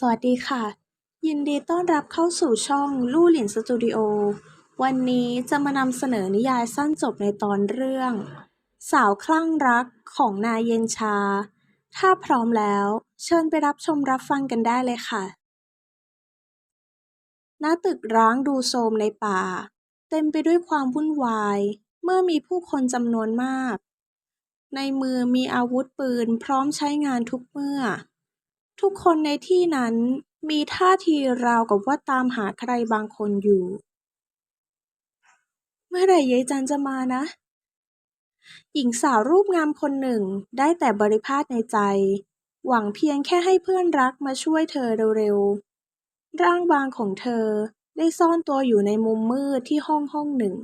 สวัสดีค่ะ ยินดีต้อนรับเข้าสู่ช่องลู่หลินสตูดิโอ วันนี้จะมานำเสนอนิยายสั้นจบในตอนเรื่อง สาวคลั่งรักของนายเย็นชา ถ้าพร้อมแล้ว เชิญไปรับชมรับฟังกันได้เลยค่ะ ณ ตึกร้างดูโทมในป่า เต็มไปด้วยความวุ่นวาย เมื่อมีผู้คนจำนวนมาก ในมือมีอาวุธปืนพร้อมใช้งานทุกเมื่อ ทุกคนในที่นั้นมีท่าทีราวกับว่าตามหาใครบางคนอยู่ เมื่อไหร่ยายจันจะมานะ หญิงสาวรูปงามคนหนึ่งได้แต่บริพาทในใจ หวังเพียงแค่ให้เพื่อนรักมาช่วยเธอเร็วๆ ร่างบางของเธอได้ซ่อนตัวอยู่ในมุมมืดที่ห้องห้องหนึ่ง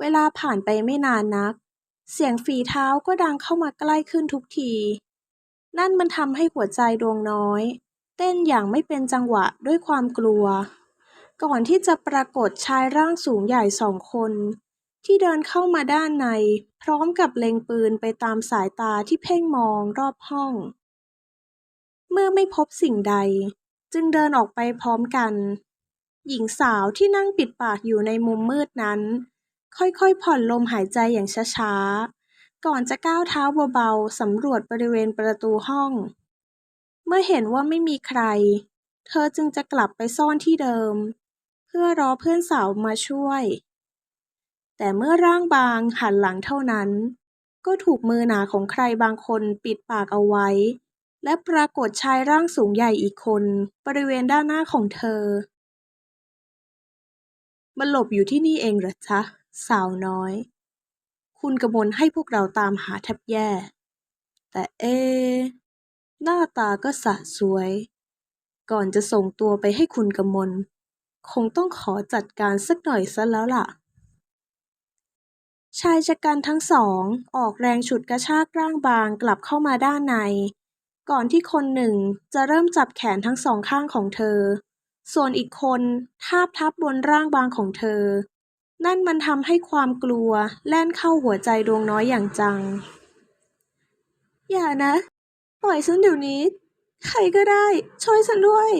เวลาผ่านไปไม่นานนัก เสียงฝีเท้าก็ดังเข้ามาใกล้ขึ้นทุกที นั่นมันทำให้หัวใจดวงน้อย เต้นอย่างไม่เป็นจังหวะด้วยความกลัว ก่อนที่จะปรากฏชายร่างสูงใหญ่สองคน ที่เดินเข้ามาด้านใน พร้อมกับเล็งปืนไปตามสายตาที่เพ่งมองรอบห้อง เมื่อไม่พบสิ่งใด จึงเดินออกไปพร้อมกัน หญิงสาวที่นั่งปิดปากอยู่ในมุมมืดนั้น ค่อยๆผ่อนลมหายใจอย่างช้าๆ ก่อนจะก้าวเท้าเบาๆสำรวจบริเวณประตูห้อง เมื่อเห็นว่าไม่มีใคร เธอจึงจะกลับไปซ่อนที่เดิม เพื่อรอเพื่อนสาวมาช่วย แต่เมื่อร่างบางหันหลังเท่านั้น ก็ถูกมือหนาของใครบางคนปิดปากเอาไว้ และปรากฏชายร่างสูงใหญ่อีกคนบริเวณด้านหน้าของเธอมันหลบอยู่ที่นี่เองเหรอจ๊ะ สาวน้อย คุณกมลให้พวกเราตามหาแทบแย่ แต่เอ หน้าตาก็สะสวย ก่อนจะส่งตัวไปให้คุณกมล คงต้องขอจัดการสักหน่อยซะแล้วล่ะ ชายชะกันทั้งสอง ออกแรงฉุดกระชากร่างบางกลับเข้ามาด้านใน ก่อนที่คนหนึ่งจะเริ่มจับแขนทั้งสองข้างของเธอ ส่วนอีกคนทาบทับบนร่างบางของเธอ นั่นมันทำให้ความกลัวแล่นเข้าหัวใจดวงน้อยอย่างจัง อย่านะ ปล่อยฉันเดี๋ยวนี้ ใครก็ได้ ช่วยฉันด้วย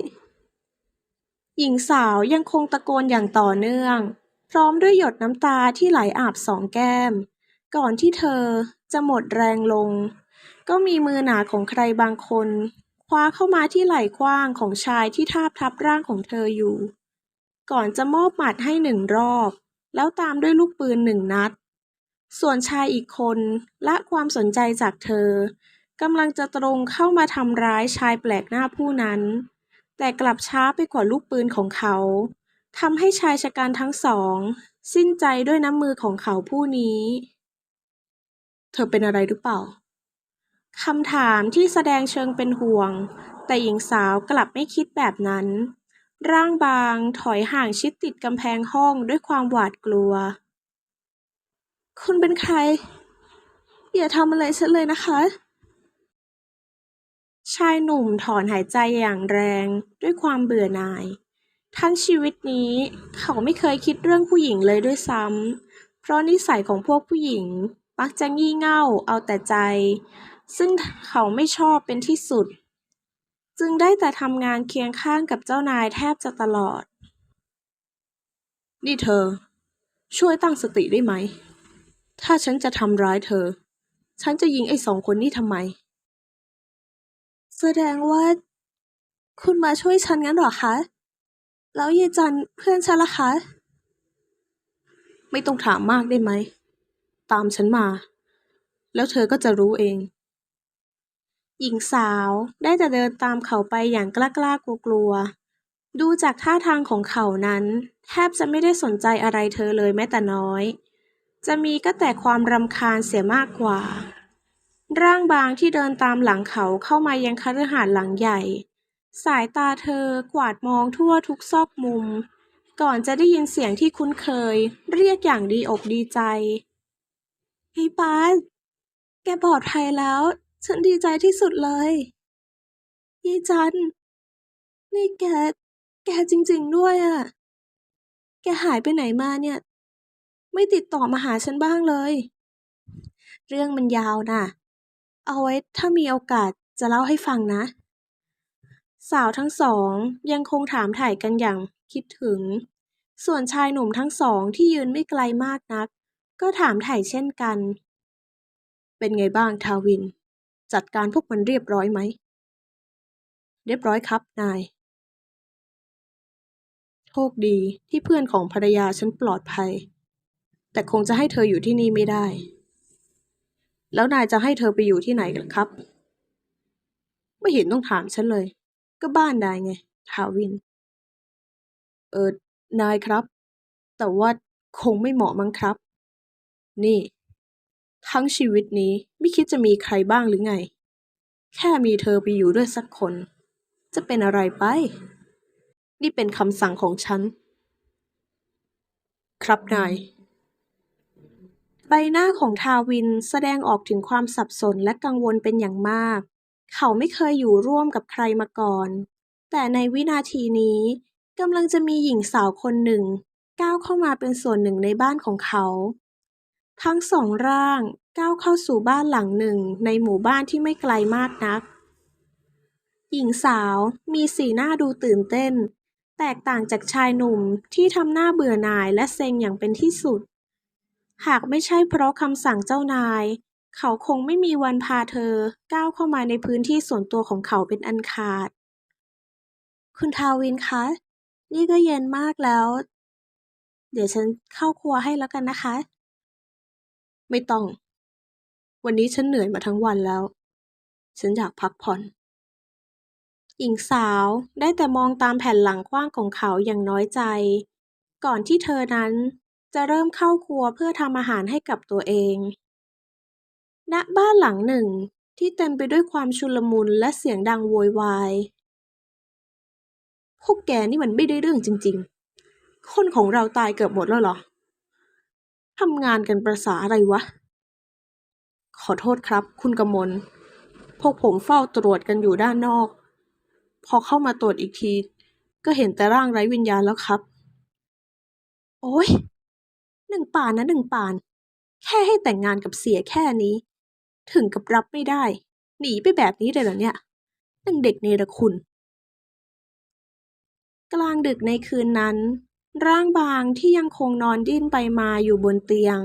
หญิงสาวยังคงตะโกนอย่างต่อเนื่อง พร้อมด้วยหยดน้ำตาที่ไหลอาบสองแก้ม ก่อนที่เธอจะหมดแรงลง ก็มีมือหนาของใครบางคน คว้าเข้ามาที่ไหล่กว้างของชายที่ทาบทับร่างของเธออยู่ ก่อนจะมอบหมัดให้หนึ่งรอบ แล้วตามด้วยลูกปืนหนึ่งนัด ส่วนชายอีกคนละความสนใจจากเธอกำลังจะตรงเข้ามาทำร้ายชายแปลกหน้าผู้นั้น แต่กลับช้าไปกว่าลูกปืนของเขาทำให้ชายชะกันทั้งสอง สิ้นใจด้วยน้ำมือของเขาผู้นี้ เธอเป็นอะไรหรือเปล่าคำถามที่แสดงเชิงเป็นห่วง แต่หญิงสาวกลับไม่คิดแบบนั้น ร่างบางถอยห่างชิดติดกำแพงห้องด้วยความหวาดกลัว คุณเป็นใคร อย่าทำอะไรฉันเลยนะคะ ชายหนุ่มถอนหายใจอย่างแรงด้วยความเบื่อหน่าย ทั้งชีวิตนี้เขาไม่เคยคิดเรื่องผู้หญิงเลยด้วยซ้ำ เพราะนิสัยของพวกผู้หญิงมักจะงี่เง่าเอาแต่ใจ ซึ่งเขาไม่ชอบเป็นที่สุด จึงได้แต่ทำงานเคียงข้างกับเจ้านายแทบจะตลอด นี่เธอ ช่วยตั้งสติได้ไหม ถ้าฉันจะทำร้ายเธอ ฉันจะยิงไอ้สองคนนี้ทำไม แสดงว่า คุณมาช่วยฉันงั้นหรอคะ แล้วเยายจันเพื่อนฉันล่ะคะ ไม่ต้องถามมากได้ไหม ตามฉันมา แล้วเธอก็จะรู้เอง หญิงสาวได้แต่เดินตามเขาไปอย่างกล้ากล้ากลัวกลัวๆ ดูจากท่าทางของเขานั้น แทบจะไม่ได้สนใจอะไรเธอเลยแม้แต่น้อย จะมีก็แต่ความรำคาญเสียมากกว่า ร่างบางที่เดินตามหลังเขาเข้ามายังคฤหาสน์หลังใหญ่ สายตาเธอกวาดมองทั่วทุกซอกมุม ก่อนจะได้ยินเสียงที่คุ้นเคย เรียกอย่างดีอกดีใจ เฮ้ยปานแกปลอดภัยแล้ว ฉันดีใจที่สุดเลยยี่จัน นี่แก แกจริง ๆ ด้วยอะ่ะ แกหายไปไหนมาเนี่ย ไม่ติดต่อมาหาฉันบ้างเลย เรื่องมันยาวน่ะ เอาไว้ถ้ามีโอกาสจะเล่าให้ฟังนะ สาวทั้งสองยังคงถามถ่ายกันอย่างคิดถึง ส่วนชายหนุ่มทั้งสองที่ยืนไม่ไกลมากนัก ก็ถามถ่ายเช่นกัน เป็นไงบ้างทาวิน จัดการพวกมันเรียบร้อยไหม เรียบร้อยครับนาย โชคดีที่เพื่อนของภรรยาฉันปลอดภัย แต่คงจะให้เธออยู่ที่นี่ไม่ได้ แล้วนายจะให้เธอไปอยู่ที่ไหนกันครับ ไม่เห็นต้องถามฉันเลย ก็บ้านนายไง ทาวิน เออ นายครับ แต่ว่าคงไม่เหมาะมั้งครับ นี่ ทั้งชีวิตนี้ไม่คิดจะมีใครบ้างหรือไง แค่มีเธอไปอยู่ด้วยสักคน จะเป็นอะไรไป นี่เป็นคำสั่งของฉัน ครับนาย ใบหน้าของทาวินแสดงออกถึงความสับสนและกังวลเป็นอย่างมาก เขาไม่เคยอยู่ร่วมกับใครมาก่อน แต่ในวินาทีนี้กำลังจะมีหญิงสาวคนหนึ่ง ก้าวเข้ามาเป็นส่วนหนึ่งในบ้านของเขา ทั้งสองร่างก้าวเข้าสู่บ้านหลังหนึ่งในหมู่บ้านที่ไม่ไกลมากนัก หญิงสาวมีสีหน้าดูตื่นเต้น แตกต่างจากชายหนุ่มที่ทำหน้าเบื่อหน่ายและเซ็งอย่างเป็นที่สุด หากไม่ใช่เพราะคำสั่งเจ้านาย เขาคงไม่มีวันพาเธอก้าวเข้ามาในพื้นที่ส่วนตัวของเขาเป็นอันขาด คุณทาวินคะ นี่ก็เย็นมากแล้ว เดี๋ยวฉันเข้าครัวให้แล้วกันนะคะ ไม่ต้อง วันนี้ฉันเหนื่อยมาทั้งวันแล้ว ฉันอยากพักผ่อน หญิงสาวได้แต่มองตามแผ่นหลังกว้างของเขาอย่างน้อยใจ ก่อนที่เธอนั้นจะเริ่มเข้าครัวเพื่อทำอาหารให้กับตัวเอง ณ บ้านหลังหนึ่งที่เต็มไปด้วยความชุลมุนและเสียงดังโวยวาย พวกแกนี่มันไม่ได้เรื่องจริง ๆ คนของเราตายเกือบหมดแล้วเหรอ ทำงานกันประสาอะไรวะ ขอโทษครับ คุณกมล พวกผมเฝ้าตรวจกันอยู่ด้านนอก พอเข้ามาตรวจอีกที ก็เห็นแต่ร่างไร้วิญญาณแล้วครับ โอ้ยหนึ่งป่านนะหนึ่งป่าน แค่ให้แต่งงานกับเสียแค่นี้ ถึงกับรับไม่ได้ หนีไปแบบนี้เลยเหรอเนี่ยนางเด็กเนรคุณ กลางดึกในคืนนั้น ร่างบางที่ยังคงนอนดิ้นไปมาอยู่บนเตียง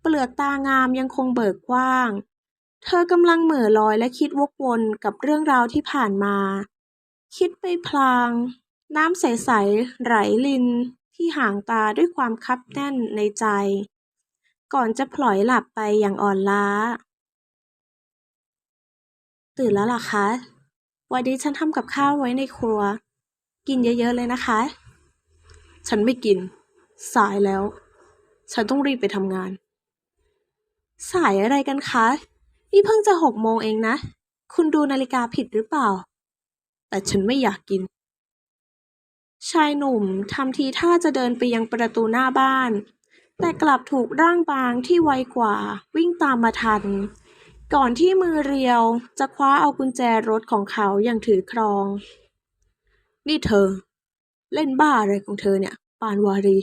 เปลือกตางามยังคงเบิกกว้าง เธอกำลังเหม่อลอยและคิดวกวนกับเรื่องราวที่ผ่านมา คิดไปพลาง น้ำใสๆไหลลินที่ห่างตาด้วยความคับแน่นในใจ ก่อนจะพลอยหลับไปอย่างอ่อนล้า ตื่นแล้วล่ะคะ วันนี้ฉันทำกับข้าวไว้ในครัว กินเยอะๆเลยนะคะ ฉันไม่กิน สายแล้ว ฉันต้องรีบไปทำงาน สายอะไรกันคะ นี่เพิ่งจะหกโมงเองนะ คุณดูนาฬิกาผิดหรือเปล่า แต่ฉันไม่อยากกิน ชายหนุ่มทำทีท่าจะเดินไปยังประตูหน้าบ้าน แต่กลับถูกร่างบางที่ไวกว่าวิ่งตามมาทัน ก่อนที่มือเรียวจะคว้าเอากุญแจรถของเขาอย่างถือครอง นี่เธอ เล่นบ้าอะไรของเธอเนี่ย ปานวารี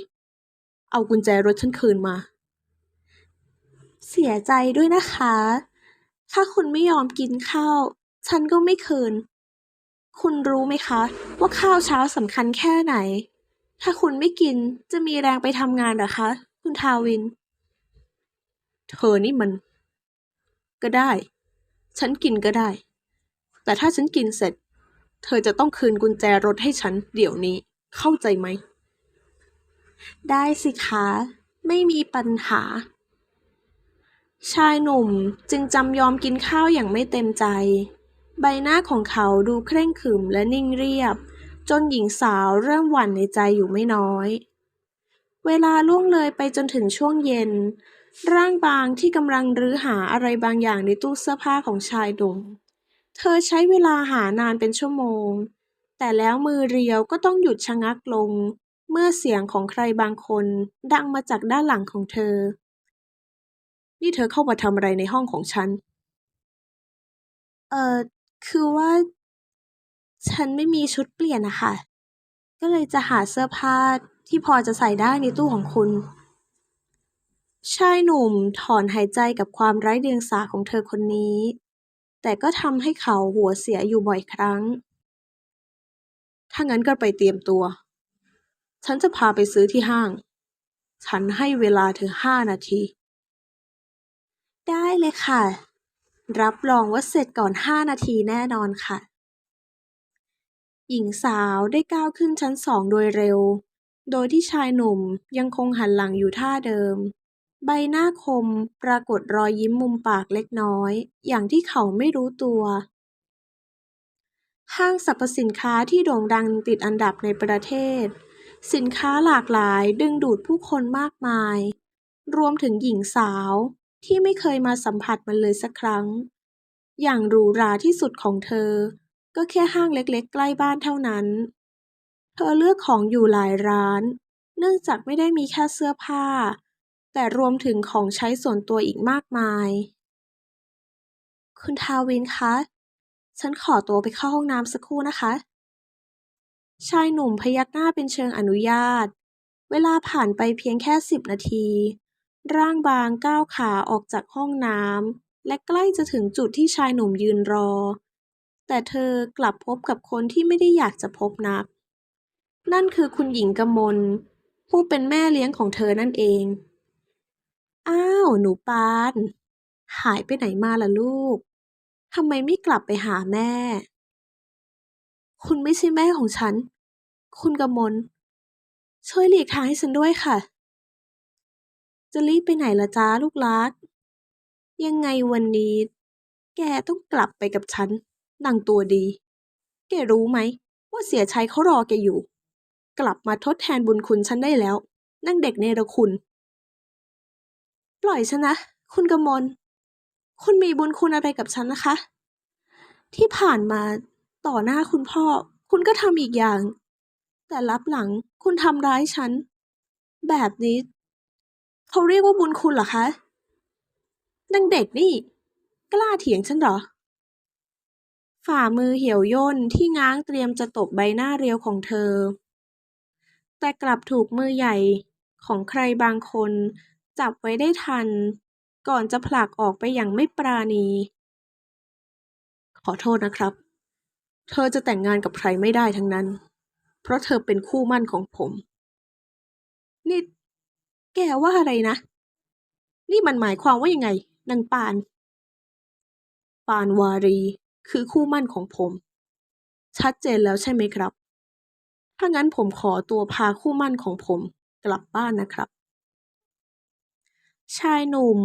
เอากุญแจรถฉันคืนมา เสียใจด้วยนะคะ ถ้าคุณไม่ยอมกินข้าว ฉันก็ไม่คืน คุณรู้ไหมคะ ว่าข้าวเช้าสำคัญแค่ไหน ถ้าคุณไม่กินจะมีแรงไปทำงานหรอคะ คุณทาวิน เธอนี่มัน ก็ได้ ฉันกินก็ได้ แต่ถ้าฉันกินเสร็จ เธอจะต้องคืนกุญแจรถให้ฉันเดี๋ยวนี้ เข้าใจไหม ได้สิคะ ไม่มีปัญหา ชายหนุ่มจึงจำยอมกินข้าวอย่างไม่เต็มใจ ใบหน้าของเขาดูเคร่งขรึมและนิ่งเรียบ จนหญิงสาวเริ่มหวั่นในใจอยู่ไม่น้อย เวลาล่วงเลยไปจนถึงช่วงเย็น ร่างบางที่กำลังรื้อหาอะไรบางอย่างในตู้เสื้อผ้าของชายหนุ่มเธอใช้เวลาหานานเป็นชั่วโมง แต่แล้วมือเรียวก็ต้องหยุดชะงักลงเมื่อเสียงของใครบางคนดังมาจากด้านหลังของเธอ นี่เธอเข้ามาทำอะไรในห้องของฉัน เอ่อ คือว่า ฉันไม่มีชุดเปลี่ยนนะคะ ก็เลยจะหาเสื้อผ้าที่พอจะใส่ได้ในตู้ของคุณ ชายหนุ่มถอนหายใจกับความไร้เดียงสาของเธอคนนี้ แต่ก็ทำให้เขาหัวเสียอยู่บ่อยครั้ง ถ้างั้นก็ไปเตรียมตัว ฉันจะพาไปซื้อที่ห้าง ฉันให้เวลาเธอห้านาที ได้เลยค่ะ รับรองว่าเสร็จก่อนห้านาทีแน่นอนค่ะ หญิงสาวได้ก้าวขึ้นชั้นสองโดยเร็ว โดยที่ชายหนุ่มยังคงหันหลังอยู่ท่าเดิม ใบหน้าคมปรากฏรอยยิ้มมุมปากเล็กน้อย อย่างที่เขาไม่รู้ตัว ห้างสรรพสินค้าที่โด่งดังติดอันดับในประเทศ สินค้าหลากหลายดึงดูดผู้คนมากมาย รวมถึงหญิงสาวที่ไม่เคยมาสัมผัสมันเลยสักครั้ง อย่างหรูหราที่สุดของเธอ ก็แค่ห้างเล็กๆ ใกล้บ้านเท่านั้น เธอเลือกของอยู่หลายร้าน เนื่องจากไม่ได้มีแค่เสื้อผ้า แต่รวมถึงของใช้ส่วนตัวอีกมากมาย คุณทาวินคะ ฉันขอตัวไปเข้าห้องน้ำสักครู่นะคะ ชายหนุ่มพยักหน้าเป็นเชิงอนุญาต เวลาผ่านไปเพียงแค่สิบนาที ร่างบางก้าวขาออกจากห้องน้ำและใกล้จะถึงจุดที่ชายหนุ่มยืนรอ แต่เธอกลับพบกับคนที่ไม่ได้อยากจะพบนัก นั่นคือคุณหญิงกมล ผู้เป็นแม่เลี้ยงของเธอนั่นเอง อ้าว หนูปาน หายไปไหนมาล่ะลูก ทำไมไม่กลับไปหาแม่ คุณไม่ใช่แม่ของฉัน คุณกมล ช่วยหลีกทางให้ฉันด้วยค่ะ จะรีบไปไหนละจ้าลูกรัก ยังไงวันนี้ แกต้องกลับไปกับฉันนางตัวดี แกรู้ไหม ว่าเสียชัยเขารอแกอยู่ กลับมาทดแทนบุญคุณฉันได้แล้ว นั่งเด็กเนรคุณ ปล่อยฉันนะ คุณกมล คุณมีบุญคุณอะไรกับฉันนะคะ ที่ผ่านมาต่อหน้าคุณพ่อ คุณก็ทำอีกอย่าง แต่รับหลังคุณทำร้ายฉัน แบบนี้ เขาเรียกว่าบุญคุณเหรอคะนางเด็กนี่ กล้าเถียงฉันเหรอ ฝ่ามือเหี่ยวย่นที่ง้างเตรียมจะตบใบหน้าเรียวของเธอ แต่กลับถูกมือใหญ่ของใครบางคนจับไว้ได้ทัน ก่อนจะผลักออกไปอย่างไม่ปราณี ขอโทษนะครับ เธอจะแต่งงานกับใครไม่ได้ทั้งนั้น เพราะเธอเป็นคู่มั่นของผม นี่ แกว่าอะไรนะ นี่มันหมายความว่ายังไงนางปาน ปานวารีคือคู่มั่นของผม ชัดเจนแล้วใช่ไหมครับ ถ้างั้นผมขอตัวพาคู่มั่นของผมกลับบ้านนะครับ ชายหนุ่ม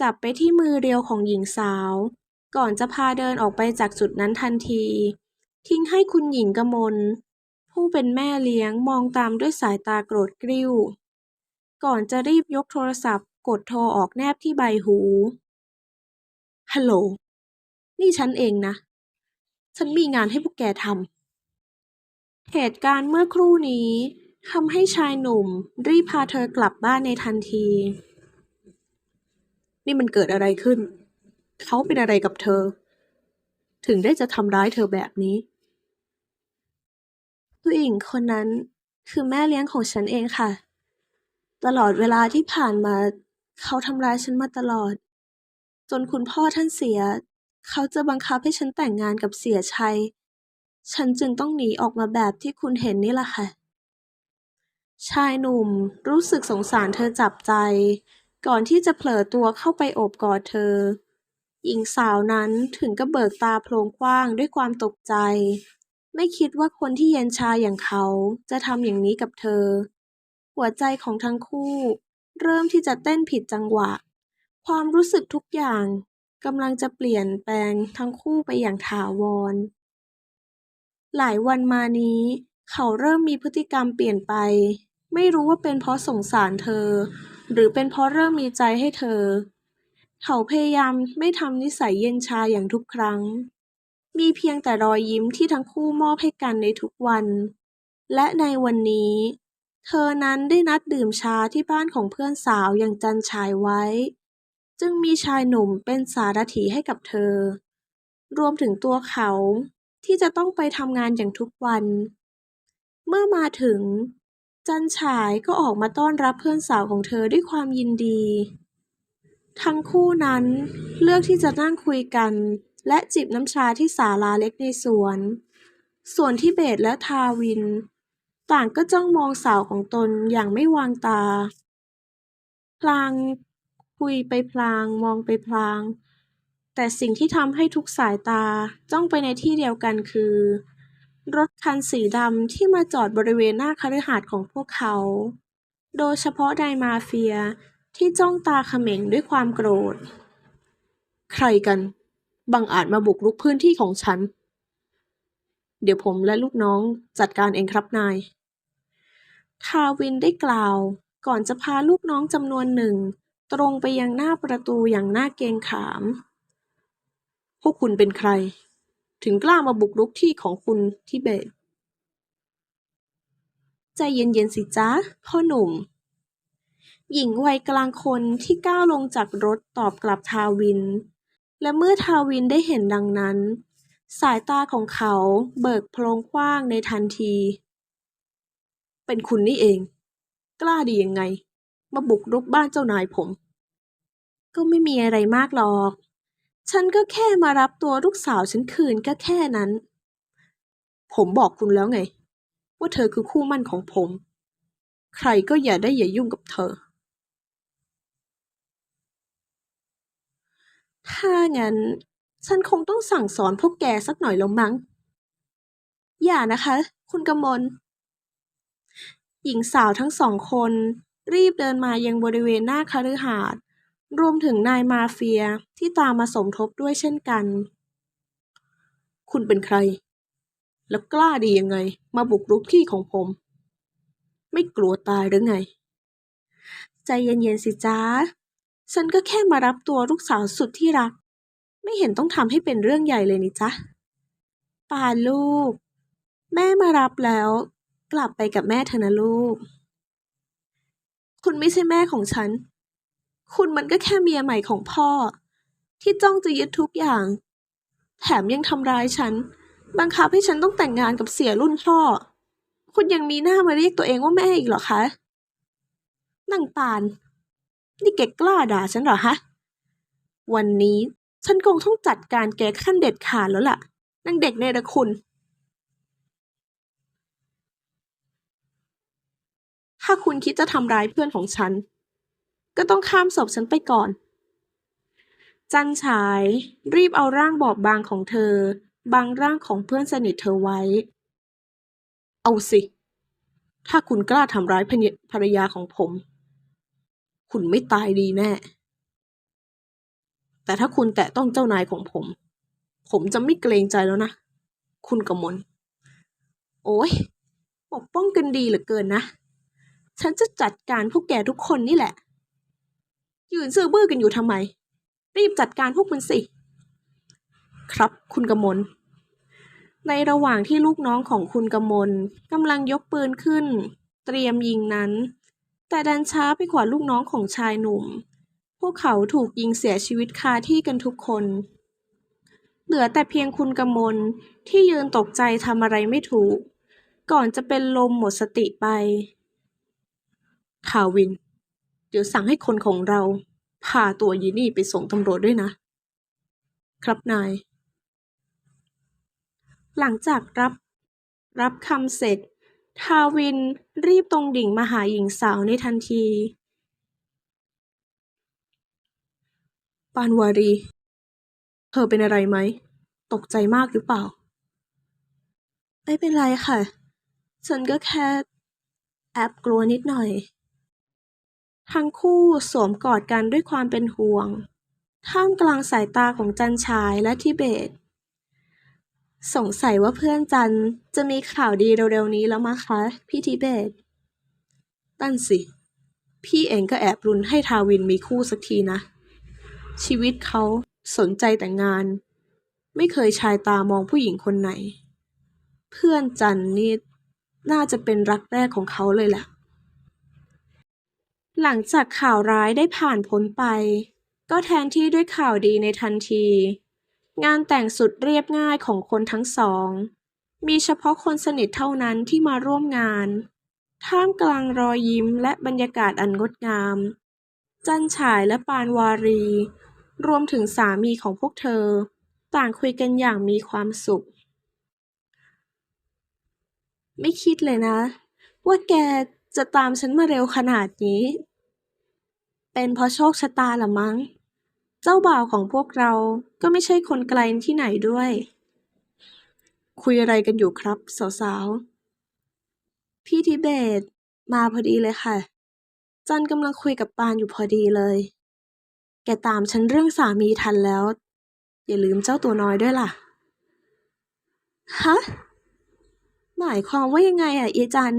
จับไปที่มือเรียวของหญิงสาว ก่อนจะพาเดินออกไปจากจุดนั้นทันที ทิ้งให้คุณหญิงกมล ผู้เป็นแม่เลี้ยงมองตามด้วยสายตาโกรธกริ้ว ก่อนจะรีบยกโทรศัพท์ กดโทรออกแนบที่ใบหู ฮัลโหล นี่ฉันเองนะ ฉันมีงานให้พวกแกทำ เหตุการณ์เมื่อครู่นี้ทำให้ชายหนุ่มรีบพาเธอกลับบ้านในทันที นี่มันเกิดอะไรขึ้น เขาเป็นอะไรกับเธอ ถึงได้จะทำร้ายเธอแบบนี้ ผู้หญิงคนนั้นคือแม่เลี้ยงของฉันเองค่ะ ตลอดเวลาที่ผ่านมา เขาทำร้ายฉันมาตลอด จนคุณพ่อท่านเสีย เขาจะบังคับให้ฉันแต่งงานกับเสียชัย ฉันจึงต้องหนีออกมาแบบที่คุณเห็นนี่แหละค่ะ ชายหนุ่มรู้สึกสงสารเธอจับใจ ก่อนที่จะเผลอตัวเข้าไปโอบกอดเธอ หญิงสาวนั้นถึงกับเบิกตาโพลงกว้างด้วยความตกใจ ไม่คิดว่าคนที่เย็นชาอย่างเขาจะทำอย่างนี้กับเธอ หัวใจของทั้งคู่ เริ่มที่จะเต้นผิดจังหวะ ความรู้สึกทุกอย่างกำลังจะเปลี่ยนแปลงทั้งคู่ไปอย่างถาวร หลายวันมานี้ เขาเริ่มมีพฤติกรรมเปลี่ยนไป ไม่รู้ว่าเป็นเพราะสงสารเธอ หรือเป็นเพราะเริ่มมีใจให้เธอ เขาพยายามไม่ทำนิสัยเย็นชาอย่างทุกครั้ง มีเพียงแต่รอยยิ้มที่ทั้งคู่มอบให้กันในทุกวัน และในวันนี้ เธอนั้นได้นัดดื่มชาที่บ้านของเพื่อนสาวอย่างจันฉายไว้ จึงมีชายหนุ่มเป็นสารถีให้กับเธอ รวมถึงตัวเขาที่จะต้องไปทำงานอย่างทุกวัน เมื่อมาถึง จันฉายก็ออกมาต้อนรับเพื่อนสาวของเธอด้วยความยินดี ทั้งคู่นั้นเลือกที่จะนั่งคุยกัน และจิบน้ำชาที่ศาลาเล็กในสวน ส่วนทิเบตและทาวิน ต่างก็จ้องมองสาวของตนอย่างไม่วางตา พลางคุยไปพลางมองไปพลาง แต่สิ่งที่ทำให้ทุกสายตาจ้องไปในที่เดียวกันคือ รถคันสีดำที่มาจอดบริเวณหน้าคฤหาสน์ของพวกเขา โดยเฉพาะนายมาเฟียที่จ้องตาเขม็งด้วยความโกรธ ใครกัน บังอาจมาบุกรุกพื้นที่ของฉัน เดี๋ยวผมและลูกน้องจัดการเองครับนาย ทาวินได้กล่าวก่อนจะพาลูกน้องจำนวนหนึ่ง ตรงไปยังหน้าประตูอย่างหน่าเกรงขาม พวกคุณเป็นใคร ถึงกล้ามาบุกรุกที่ของคุณทิเบต ใจเย็นๆสิจ๊ะพ่อหนุ่ม หญิงวัยกลางคนที่ก้าวลงจากรถตอบกลับทาวิน และเมื่อทาวินได้เห็นดังนั้น สายตาของเขาเบิกโพลงกว้างในทันที เป็นคุณนี่เอง กล้าดียังไง มาบุกรุกบ้านเจ้านายผม ก็ไม่มีอะไรมากหรอก ฉันก็แค่มารับตัวลูกสาวฉันคืนก็แค่นั้น ผมบอกคุณแล้วไง ว่าเธอคือคู่มั่นของผม ใครก็อย่าได้อย่ายุ่งกับเธอ ถ้างั้น ฉันคงต้องสั่งสอนพวกแกสักหน่อยแล้วมั้ง อย่านะคะ คุณกมล หญิงสาวทั้งสองคนรีบเดินมายังบริเวณหน้าคฤหาสน์ รวมถึงนายมาเฟียที่ตามมาสมทบด้วยเช่นกัน คุณเป็นใคร แล้วกล้าดียังไง มาบุกรุกที่ของผม ไม่กลัวตายหรือไง ใจเย็นๆสิจ้า ฉันก็แค่มารับตัวลูกสาวสุดที่รัก ไม่เห็นต้องทำให้เป็นเรื่องใหญ่เลยนี่จ๊ะปานลูก แม่มารับแล้ว กลับไปกับแม่เถอะนะลูก คุณไม่ใช่แม่ของฉัน คุณมันก็แค่เมียใหม่ของพ่อ ที่จ้องจะยึดทุกอย่าง แถมยังทำร้ายฉัน บังคับให้ฉันต้องแต่งงานกับเสียรุ่นพ่อ คุณยังมีหน้ามาเรียกตัวเองว่าแม่อีกเหรอคะนางปานนี่แกกล้าด่าฉันเหรอฮะ วันนี้ฉันคงต้องจัดการแกขั้นเด็ดขาดแล้วล่ะนางเด็กเนรคุณถ้าคุณคิดจะทำร้ายเพื่อนของฉัน ก็ต้องข้ามศพฉันไปก่อน จันฉายรีบเอาร่างบอบบางของเธอ บางร่างของเพื่อนสนิทเธอไว้ เอาสิ ถ้าคุณกล้าทำร้ายภรรยาของผม คุณไม่ตายดีแน่ แต่ถ้าคุณแตะต้องเจ้านายของผม ผมจะไม่เกรงใจแล้วนะ คุณกมลโอ้ยปกป้องกันดีเหลือเกินนะ ฉันจะจัดการพวกแกทุกคนนี่แหละ ยืนซื่อบื้อกันอยู่ทำไม รีบจัดการพวกมันสิ ครับคุณกมล ในระหว่างที่ลูกน้องของคุณกมลกำลังยกปืนขึ้น เตรียมยิงนั้น แต่ดันช้าไปกว่าลูกน้องของชายหนุ่ม พวกเขาถูกยิงเสียชีวิตคาที่กันทุกคน เหลือแต่เพียงคุณกมลที่ยืนตกใจทำอะไรไม่ถูก ก่อนจะเป็นลมหมดสติไปทาวิน เดี๋ยวสั่งให้คนของเรา พาตัวยีนี่ไปส่งตำรวจด้วยนะ ครับนาย หลังจากรับ รับคำเสร็จ ทาวินรีบตรงดิ่งมาหาหญิงสาวในทันที ปานวารี เธอเป็นอะไรไหม ตกใจมากหรือเปล่า ไม่เป็นไรค่ะ ฉันก็แค่แอบกลัวนิดหน่อย ทั้งคู่สวมกอดกันด้วยความเป็นห่วง ท่ามกลางสายตาของจันชายและทิเบต สงสัยว่าเพื่อนจันจะมีข่าวดีเร็วๆนี้แล้วมั้งคะ พี่ทิเบตตั้นสิ พี่เองก็แอบรุนให้ทาวินมีคู่สักทีนะ ชีวิตเขาสนใจแต่งาน ไม่เคยชายตามองผู้หญิงคนไหน เพื่อนจันนี่น่าจะเป็นรักแรกของเขาเลยแหละ หลังจากข่าวร้ายได้ผ่านพ้นไป ก็แทนที่ด้วยข่าวดีในทันที งานแต่งสุดเรียบง่ายของคนทั้งสอง มีเฉพาะคนสนิทเท่านั้นที่มาร่วมงาน ท่ามกลางรอยยิ้มและบรรยากาศอันงดงาม จันฉายและปานวารี รวมถึงสามีของพวกเธอ ต่างคุยกันอย่างมีความสุข ไม่คิดเลยนะ ว่าแก จะตามฉันมาเร็วขนาดนี้ เป็นเพราะโชคชะตาละมั้ง เจ้าบ่าวของพวกเราก็ไม่ใช่คนไกลที่ไหนด้วย คุยอะไรกันอยู่ครับ สาวๆ พี่ทิเบตมาพอดีเลยค่ะ จันกำลังคุยกับปานอยู่พอดีเลย แกตามฉันเรื่องสามีทันแล้ว อย่าลืมเจ้าตัวน้อยด้วยล่ะ ฮะ หมายความว่ายังไงอะเยจัน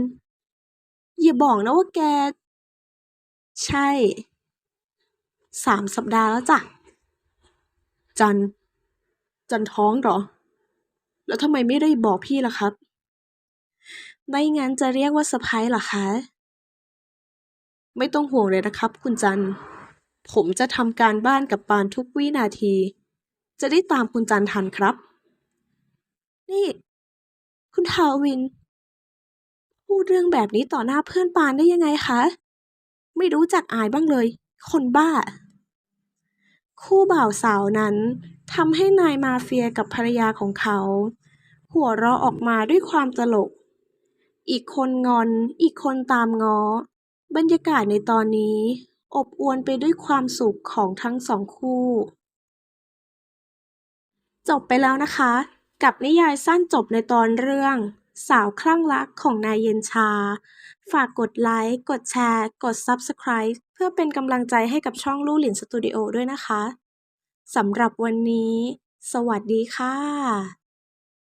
อย่าบอกนะว่าแก ใช่ สามสัปดาห์แล้วจ้ะ จัน จันท้องเหรอ แล้วทำไมไม่ได้บอกพี่ล่ะครับ ไม่งั้นจะเรียกว่าเซอร์ไพรส์เหรอคะ ไม่ต้องห่วงเลยนะครับ คุณจัน ผมจะทำการบ้านกับปานทุกวินาที จะได้ตามคุณจันทันครับ นี่ คุณทาวิน พูดเรื่องแบบนี้ต่อหน้าเพื่อนปานได้ยังไงคะ ไม่รู้จักอายบ้างเลย คนบ้า คู่บ่าวสาวนั้นทำให้นายมาเฟียกับภรรยาของเขา หัวเราะออกมาด้วยความตลก อีกคนงอนอีกคนตามง้อ บรรยากาศในตอนนี้ อบอวลไปด้วยความสุขของทั้งสองคู่ จบไปแล้วนะคะ กับนิยายสั้นจบในตอนเรื่อง สาวคลั่งรักของนาย เย็นชา ฝากกดไลค์ กดแชร์ กด Subscribe เพื่อเป็นกำลังใจให้กับช่องลู่หลินสตูดิโอด้วยนะคะ สำหรับวันนี้ สวัสดีค่ะ